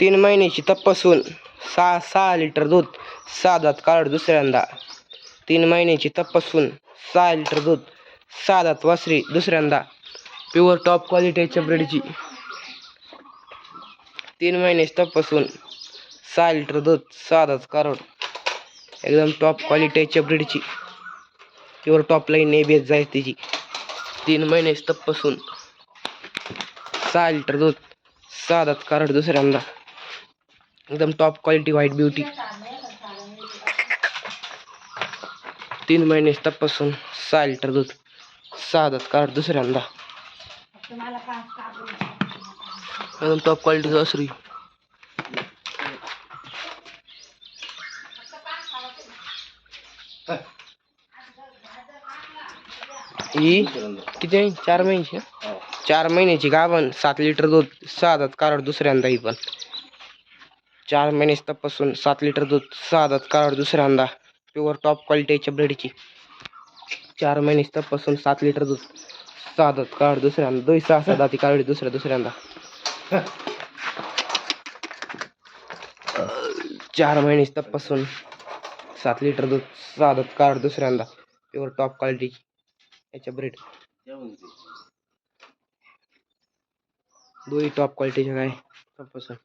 तीन महिन्याची तपासून सहा सहा लिटर दूध साधात दात काढ दुसऱ्यांदा. तीन महिन्याची तपासून सहा लिटर दूध साधात वासरी दुसऱ्यांदा. प्युअर टॉप क्वालिटीच्या ब्रेडची. तीन महिन्याची तपासून सहा लिटर दूध साधाच दात कारोड एकदम टॉप क्वालिटीच्या ब्रीडची. प्युअर टॉप लाईन एबीएस जाय त्याची तीन महिन्याची तपासून सहा लिटर दूध साधाच दात कारड दुसऱ्यांदा. एकदम टॉप क्वालिटी व्हाईट ब्युटी तीन महिने तपासून सहा लिटर दूध सहा दात कारड दुसऱ्यांदा. एकदम टॉप क्वालिटी ही किती आहे? चार महिन्याची ना? चार महिन्याची गाभण सात लिटर दूध सहा दात कारड दुसऱ्यांदा ही पण. चार महिन्याची तपासून सात लिटर दूध सहा दात कारड दुसऱ्यांदा. प्युअर टॉप क्वालिटीच्या ब्रेडची चार महिनेच तपासून सात लिटर दूध सहा दात कारड दुसऱ्यांदा. दोन सहा सहा दाती कारडी दुसऱ्या दुसऱ्यांदा. चार महिनेच तपासून सात लिटर दूध सहा दात कारड दुसऱ्यांदा. प्युअर टॉप क्वालिटीची याच्या ब्रेड दोही टॉप क्वालिटीच्या काय तपासून.